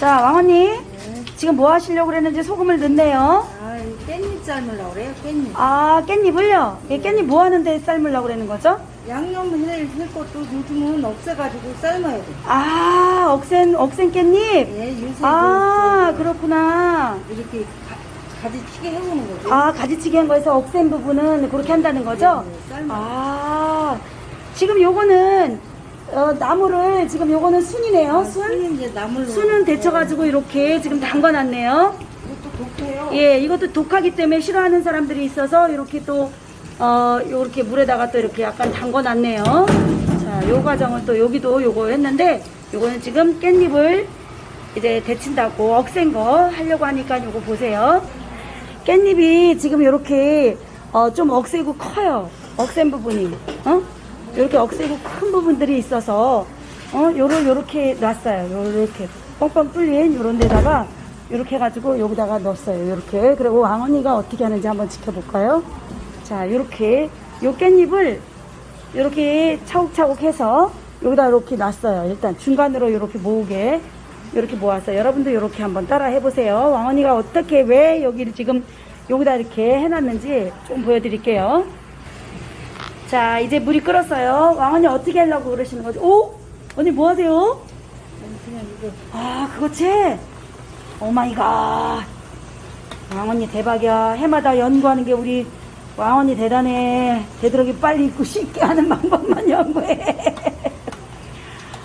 자, 왕언니. 지금 뭐 하시려고 그랬는지 소금을 넣네요. 아, 이 깻잎 삶으려고 그래요, 깻잎. 아, 깻잎을요? 이 깻잎 뭐 하는데 삶으려고 그러는 거죠? 양념 해, 할 것도 요즘은 없애가지고 삶아야 돼. 아, 억센, 억센 깻잎? 예, 요새 아, 그- 그렇구나. 이렇게 가, 가지치게 해오는 거죠. 아, 가지치기 한 거에서 억센 부분은 그렇게 한다는 거죠? 네, 네, 삶아. 아, 지금 요거는, 어, 나무를, 지금 요거는 순이네요, 아, 순? 순 이제 나물로. 순은 데쳐가지고 이렇게 지금 담궈놨네요. 이것도 독해요. 예, 이것도 독하기 때문에 싫어하는 사람들이 있어서 이렇게 또, 어, 요렇게 물에다가 또 이렇게 약간 담궈놨네요. 자, 요 과정은 또 여기도 요거 했는데, 요거는 지금 깻잎을 이제 데친다고 억센 거 하려고 하니까 요거 보세요. 깻잎이 지금 요렇게, 어, 좀 억세고 커요. 억센 부분이. 어? 요렇게 억세고 큰 부분들이 있어서, 어, 요를 요렇게 놨어요. 요렇게. 뻥뻥 뚫린 요런 데다가, 요렇게 해가지고 여기다가 넣었어요. 요렇게. 그리고 왕언니가 어떻게 하는지 한번 지켜볼까요? 자, 요렇게. 요 깻잎을 요렇게 차곡차곡 해서 여기다 이렇게 놨어요. 일단 중간으로 이렇게 모으게 이렇게 모았어요. 여러분도 이렇게 한번 따라 해보세요. 왕언니가 어떻게 왜 여기를 지금 여기다 이렇게 해놨는지 좀 보여드릴게요. 자, 이제 물이 끓었어요. 왕언니 어떻게 하려고 그러시는 거죠? 오? 언니 뭐 하세요? 아, 그거지? 오 마이 갓. 왕언니 대박이야. 해마다 연구하는 게 우리 왕언니 대단해. 되도록이 빨리 익고 쉽게 하는 방법만 연구해.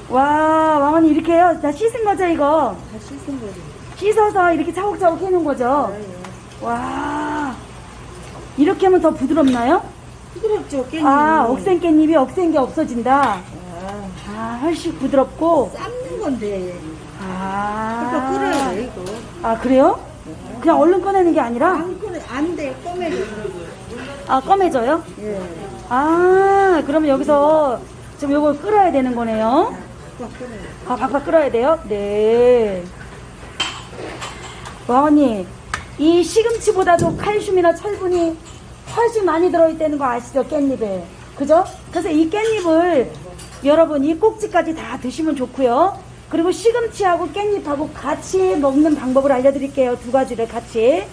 와, 왕언니 이렇게 해요. 다 씻은 거죠, 이거? 다 씻은 거지. 씻어서 이렇게 차곡차곡 해놓은 거죠? 아, 예. 와. 이렇게 하면 더 부드럽나요? 부드럽죠, 깻잎. 아, 억센 깻잎이 억센 게 없어진다. 아, 아, 훨씬 부드럽고. 삶는 건데. 아. 그러니까 끓여야 돼, 이거. 아, 그래요? 그냥 얼른 꺼내는 게 아니라? 안 끓여, 안 돼, 꼬매져. 아, 검해져요? 예. 아, 그러면 여기서 지금 요걸 끓어야 되는 거네요? 꽉 끓여야 돼. 아, 박박 끓어야 돼요? 네. 왕언니, 이 시금치보다도 칼슘이나 철분이 훨씬 많이 들어있다는 거 아시죠? 깻잎에. 그죠? 그래서 이 깻잎을 여러분 이 꼭지까지 다 드시면 좋고요. 그리고 시금치하고 깻잎하고 같이 먹는 방법을 알려드릴게요. 두 가지를 같이.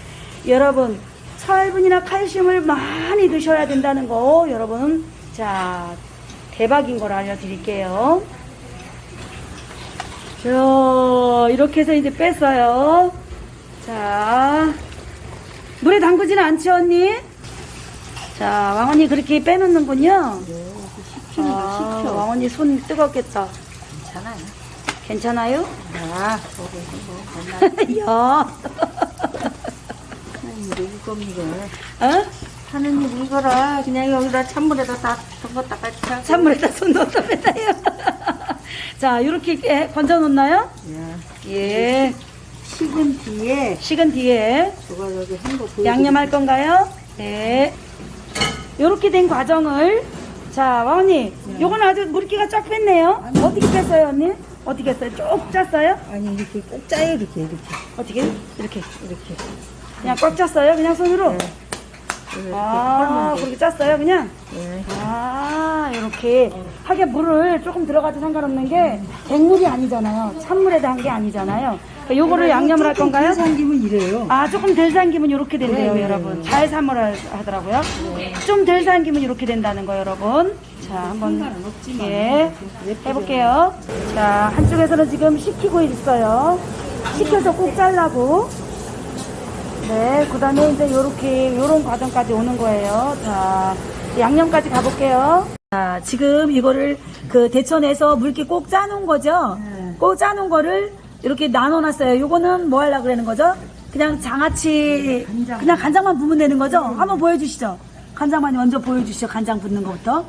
여러분, 철분이나 칼슘을 많이 드셔야 된다는 거 여러분 자 대박인 걸 알려드릴게요. 자, 이렇게 해서 이제 뺐어요. 자, 물에 담그지는 않죠, 언니? 자, 왕언니 그렇게 빼놓는군요. 돼. 식히는 거 아, 식혀. 왕언니 손 뜨겁겠다. 괜찮아요. 괜찮아요? 아, 저거, 이거, 야, 하는 일 이거, 이거. 어? 하는 일 이거라. 그냥 여기다 찬물에다 다 담갔다가 차. 찬물에다 손 넣었다 뺐다요. 자, 이렇게 건져 놓나요? 예. 예. 식은 뒤에, 식은 뒤에 저거 여기 한거 보여. 양념할 건가요? 네. 요렇게 된 과정을 자, 왕언니, 요건 아주 물기가 쫙 뺐네요. 어떻게 뺐어요, 언니? 어떻게 했어요? 쭉 짰어요? 아니, 이렇게 꼭 짜요, 이렇게, 이렇게. 어떻게? 이렇게. 이렇게. 그냥 꽉 짰어요? 그냥 손으로? 네. 이렇게 아. 그렇게 짰어요, 그냥? 예. 아, 이렇게. 하긴 물을 조금 들어가도 상관없는 게 백물이 아니잖아요. 찬물에다 한 게 아니잖아요. 요거를 양념을 할 건가요? 생기면 이래요. 아, 조금 덜 삼기면 이렇게 된대요, 네, 네, 여러분. 네. 잘 삶으라 하더라고요. 좀덜 삼기면 이렇게 된다는 거, 여러분. 자, 한번. 예. 해볼게요. 자, 한쪽에서는 지금 식히고 있어요. 식혀서 꼭 잘라고. 네, 그 다음에 이제 요렇게, 요런 과정까지 오는 거예요. 자, 양념까지 가볼게요. 자, 지금 이거를 그 데쳐내서 물기 꼭 짜놓은 거죠? 네. 꼭 짜놓은 거를 이렇게 나눠놨어요. 요거는 뭐 하려고 그러는 거죠? 그냥 장아찌, 간장. 그냥 간장만 부으면 되는 거죠? 한번 보여주시죠. 간장만 먼저 보여주시죠. 간장 붓는 것부터.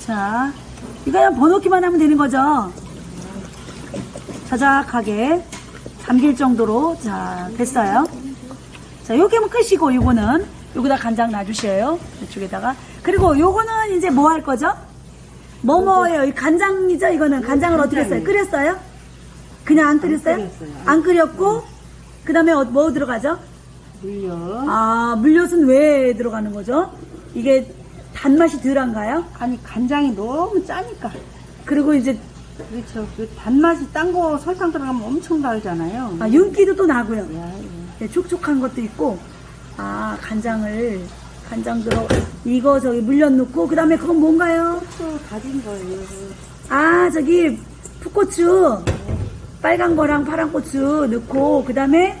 자, 이거 그냥 번호키만 하면 되는 거죠? 자작하게 잠길 정도로 자 됐어요. 자 이렇게 하면 끝이고 요거는 여기다 간장 놔주셔요. 이쪽에다가 그리고 요거는 이제 뭐 할 거죠? 뭐 뭐예요? 이 간장이죠? 이거는 간장을 어떻게 했어요? 끓였어요? 그냥 안 끓였어요? 끓였어요. 안 끓였고 그 다음에 뭐 들어가죠? 물려. 아 물엿은 왜 들어가는 거죠? 이게 단맛이 덜한가요? 아니 간장이 너무 짜니까. 그리고 이제 그렇죠. 그 단맛이 딴 거 설탕 들어가면 엄청 달잖아요. 아, 윤기도 또 나고요. 야, 예. 네, 촉촉한 것도 있고 아 간장을 간장 들어 이거 저기 물엿 넣고 그 다음에 그건 뭔가요? 또 다진 거예요. 아 저기 풋고추 빨간 거랑 파란 고추 넣고 그 다음에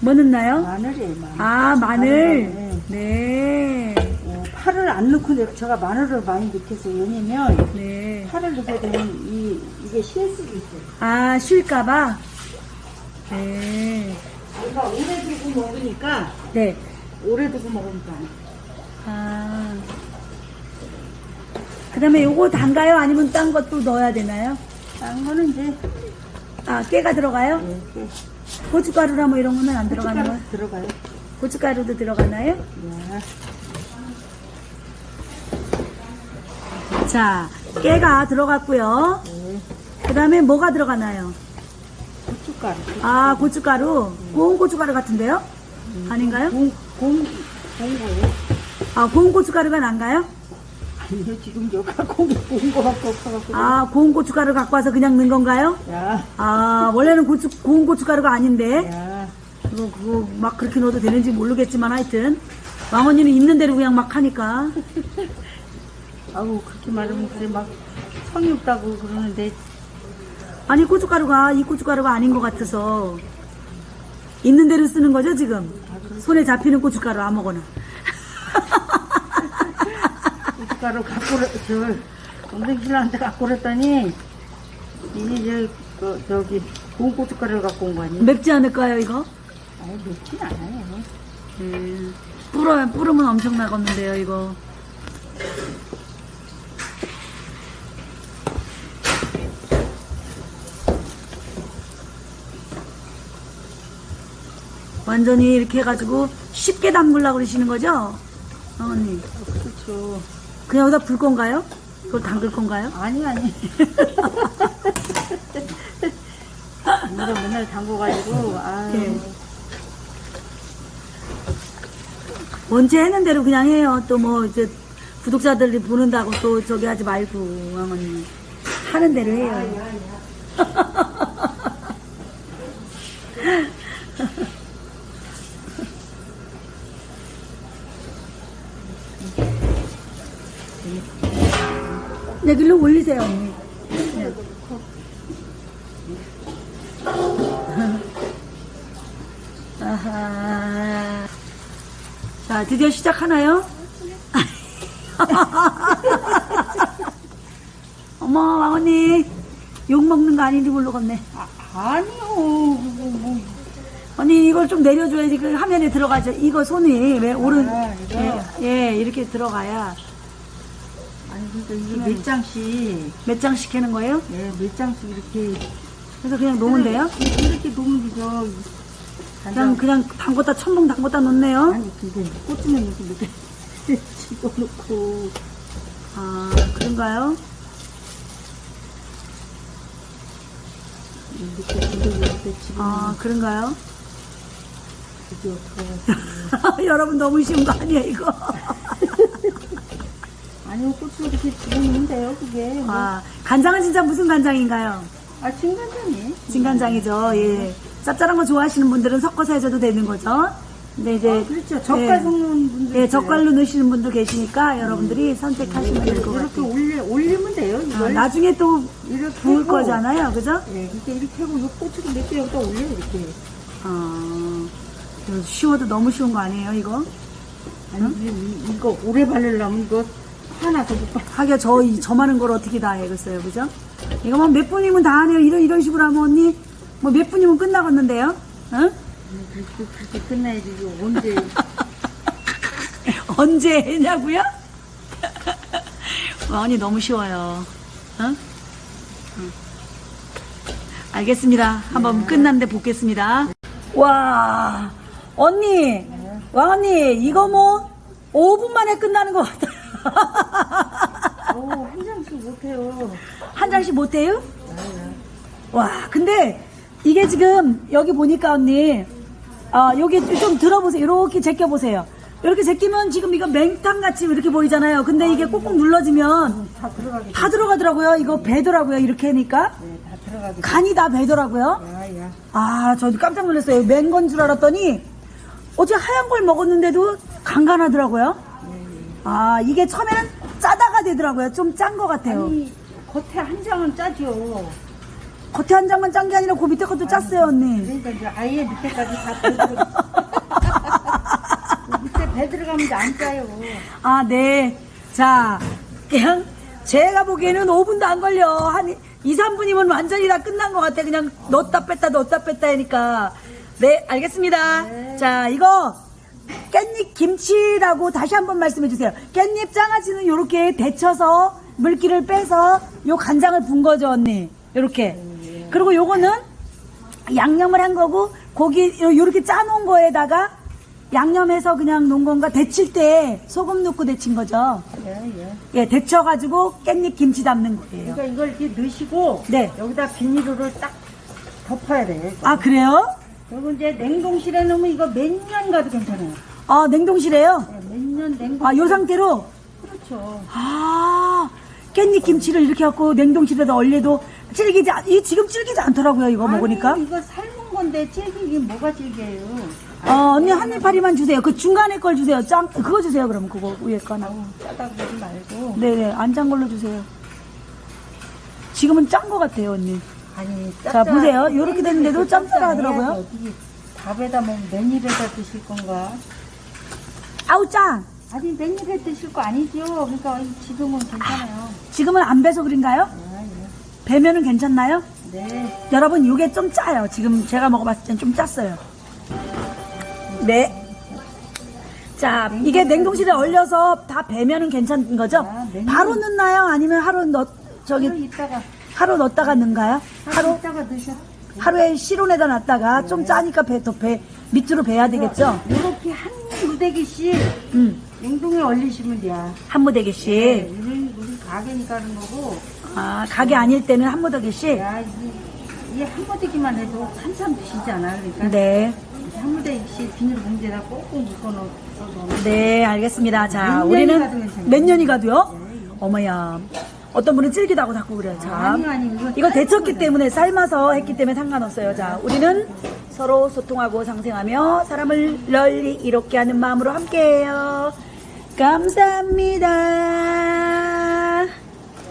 뭐 넣나요? 마늘이에요, 마늘. 아 마늘 마늘, 네 어, 파를 안 넣고 내- 제가 마늘을 많이 넣겠어요. 왜냐면 네. 파를 넣게 되면 이, 이게 쉴 수도 있어요. 아 쉴까봐 네. 그러니까 오래 두고 먹으니까 네. 오래 두고 먹으니까 아. 그 다음에 요거 단가요? 아니면 딴 것도 넣어야 되나요? 딴 거는 이제 아, 깨가 들어가요? 이렇게 고춧가루나 뭐 이런 거는 안 들어가는 고춧가루 거예요? 들어가요. 고춧가루도 들어가나요? 야, 자, 깨가 들어갔고요. 네. 그 다음에 뭐가 들어가나요? 고춧가루. 아, 고춧가루. 고운 고춧가루 같은데요? 아닌가요? 공, 공, 공 거예요? 아, 고운 고춧가루가 난가요? 아니요, 지금 여기가 공 거밖에 없어갖고. 아, 고운 고춧가루 갖고 와서 그냥 넣은 건가요? 야, 아, 원래는 고추, 고운 고춧가루가 아닌데. 야. 그거, 그거 막 그렇게 넣어도 되는지 모르겠지만 하여튼. 왕언니는 있는 대로 그냥 막 하니까. 아우, 그렇게 말하면 그래, 막 성의 없다고 그러는데. 아니, 고춧가루가 이 고춧가루가 아닌 것 같아서. 있는 대로 쓰는 거죠, 지금? 손에 잡히는 고춧가루 아무거나. 고춧가루 갖고, 그래- 저, 동생 신랑한테 갖고 그랬더니, 이게, 저, 그, 저기, 고운 고춧가루를 갖고 온 거 아니에요? 맵지 않을까요, 이거? 아니, 맵진 않아요. 네. 뿌려, 뿌르면 엄청 나겠는데요, 이거. 완전히 이렇게 해가지고 쉽게 담글라고 그러시는 거죠? 어머니. 그렇죠. 그냥 여기다 불 건가요? 그걸 담글 건가요? 아니, 아니. 물에 맨날 담궈가지고, 아 네. 언제 했는 대로 그냥 해요. 또 뭐 이제 구독자들이 보는다고 또 저기 하지 말고 어머니 하는 대로 해요. 올리세요, 언니. 네. 아하. 자, 드디어 시작하나요? 어머, 왕언니. 욕 먹는 거 아닌지 모르겠네. 아, 아니요. 뭐, 언니, 이걸 좀 내려줘야지 그 화면에 들어가죠. 이거 손이 왜 오른, 아, 이거? 예, 예, 이렇게 들어가야 그러니까 이게 몇 장씩, 몇 장씩 하는 거예요? 예, 몇 장씩 이렇게, 그래서 그냥 놓으면 돼요? 이렇게 놓으면 되죠. 그냥, 그냥 담궜다, 첨벙 담궜다 놓네요? 아니, 근데 꽂으면 이렇게 이렇게 집어넣고, 아, 그런가요? 이렇게 집어넣고, 아, 그런가요? 이게. 여러분 너무 쉬운 거 아니에요, 이거? 아니요, 고추 이렇게 돼요, 그게. 뭐. 아, 간장은 진짜 무슨 간장인가요? 아, 진간장이. 진간장이죠, 예. 짭짤한 거 좋아하시는 분들은 섞어서 해줘도 되는 거죠. 근데 이제. 아, 그렇죠. 젓갈 예, 섞는 분들. 예, 젓갈로 넣으시는 분도 계시니까 여러분들이 선택하시면 될 것 이렇게 같아요. 올려, 올리면 돼요, 아, 이걸. 나중에 또 이렇게 구울 하고, 거잖아요, 그죠? 예, 이렇게 이렇게 하고, 요 고추를 몇 개 여기다 올려, 이렇게. 아, 쉬워도 너무 쉬운 거 아니에요, 이거? 아니, 이- 이거 오래 바르려면 이거 하나 더못바 하기야 저, 이- 저 많은 걸 어떻게 다 해겠어요, 그죠? 이거 뭐 몇 분이면 다 하네요. 이런, 이런 식으로 하면 언니, 뭐 몇 분이면 끝나겠는데요? 응? 그렇게, 그렇게 끝나야지, 이거 언제. 언제 했냐고요? 언니 너무 쉬워요. 응? 응. 알겠습니다. 한번 끝났는데 보겠습니다. 와, 언니, 와 언니 이거 뭐 5분 만에 끝나는 것 같아요. 오, 한 장씩 못해요. 한 장씩 못 해요? 와, 근데 이게 지금 여기 보니까 언니, 아 여기 좀 들어보세요. 이렇게 제껴보세요. 이렇게 제끼면 지금 이거 맹탕 같이 이렇게 보이잖아요. 근데 이게 꼭꼭 눌러지면 다 들어가게. 다 들어가더라고요. 이거 배더라고요. 이렇게 하니까 네, 다 들어가게. 간이 다 배더라고요. 야 야. 아, 저도 깜짝 놀랐어요. 맹건줄 알았더니 어제 하얀 걸 먹었는데도 간간하더라고요. 아, 이게 처음에는 짜다가 되더라고요. 좀 짠 것 같아요. 아니 겉에 한 장은 짜죠. 겉에 한 장만 짠 게 아니라 그 밑에 것도 짰어요, 언니. 그러니까 이제 아예 밑에까지 다 배들어. 밑에 배 들어가면 안 짜요. 아, 네. 자, 그냥 제가 보기에는 5분도 안 걸려. 한 2, 3분이면 완전히 다 끝난 것 같아. 그냥 넣었다 뺐다 넣었다 뺐다 하니까. 네, 알겠습니다. 자, 이거 깻잎 김치라고 다시 한번 말씀해 주세요. 깻잎 장아찌는 이렇게 데쳐서 물기를 빼서 요 간장을 분 거죠, 언니. 요렇게. 그리고 요거는 양념을 한 거고 고기 요- 요렇게 짜놓은 거에다가 양념해서 그냥 놓은 건가 데칠 때 소금 넣고 데친 거죠. 예, 예. 예, 데쳐가지고 깻잎 김치 담는 거예요. 그러니까 이걸 이렇게 넣으시고 네. 여기다 비닐을 딱 덮어야 돼. 아 그래요? 그리고 이제 냉동실에 넣으면 이거 몇 년 가도 괜찮아요. 아 냉동실에요? 네, 몇년 냉동. 아 요 상태로 그렇죠. 아 깻잎 김치를 이렇게 갖고 냉동실에다 얼려도 질기지 않- 이 지금 질기지 않더라고요 이거 먹으니까. 아니, 이거 삶은 건데 질기긴 뭐가 질겨요. 어 언니 한 입 파리만 주세요. 그 중간에 걸 주세요. 짱 그거 주세요 그럼 그거 위에 거 하나. 아우 짜다 그러지 말고. 네네 안 짠 걸로 주세요. 지금은 짠 거 같아요 언니. 아니 자, 보세요. 요렇게 됐는데도 짭짤하더라고요. 어떻게 밥에다 뭐 맨입에다 드실 건가? 아우 짠. 아니 맨입에 드실 거 아니죠? 그러니까 지금은 괜찮아요. 지금은 안 배서 그런가요? 아, 예. 배면은 괜찮나요? 네. 여러분 이게 좀 짜요. 지금 제가 먹어봤을 땐 좀 짰어요. 네. 자, 이게 냉동실에 얼려서 다 배면은 괜찮은 거죠? 아, 냉동- 바로 넣나요? 아니면 하루 넣 저기 있다가 하루 넣었다가 넣는가요? 하루 있다가 드셔. 하루에 실온에다 놨다가 좀 짜니까 배 더 배 밑으로 배야 되겠죠? 이렇게 한 무대기씩 음. 냉동에 얼리시면 돼요. 한 무더기씩. 네, 우리 우리 가게니까 하는 거고. 아, 가게 아닐 때는 한 무더기씩. 야, 이게 한 무대기만 해도 한참 드시잖아. 그러니까 네. 한 무대기씩 비닐 봉지에다 꼭꼭 묶어놓어서 네, 알겠습니다. 자, 몇 년이 우리는 가도 괜찮아요. 몇 년이 가도요? 어머야. 어떤 분은 질기다고 자꾸 그래요. 자, 아니, 아니, 이거 이거 데쳤기 때문에 삶아서 했기 때문에 상관없어요. 자, 우리는 서로 소통하고 상생하며 사람을 널리 이롭게 하는 마음으로 함께해요. 감사합니다.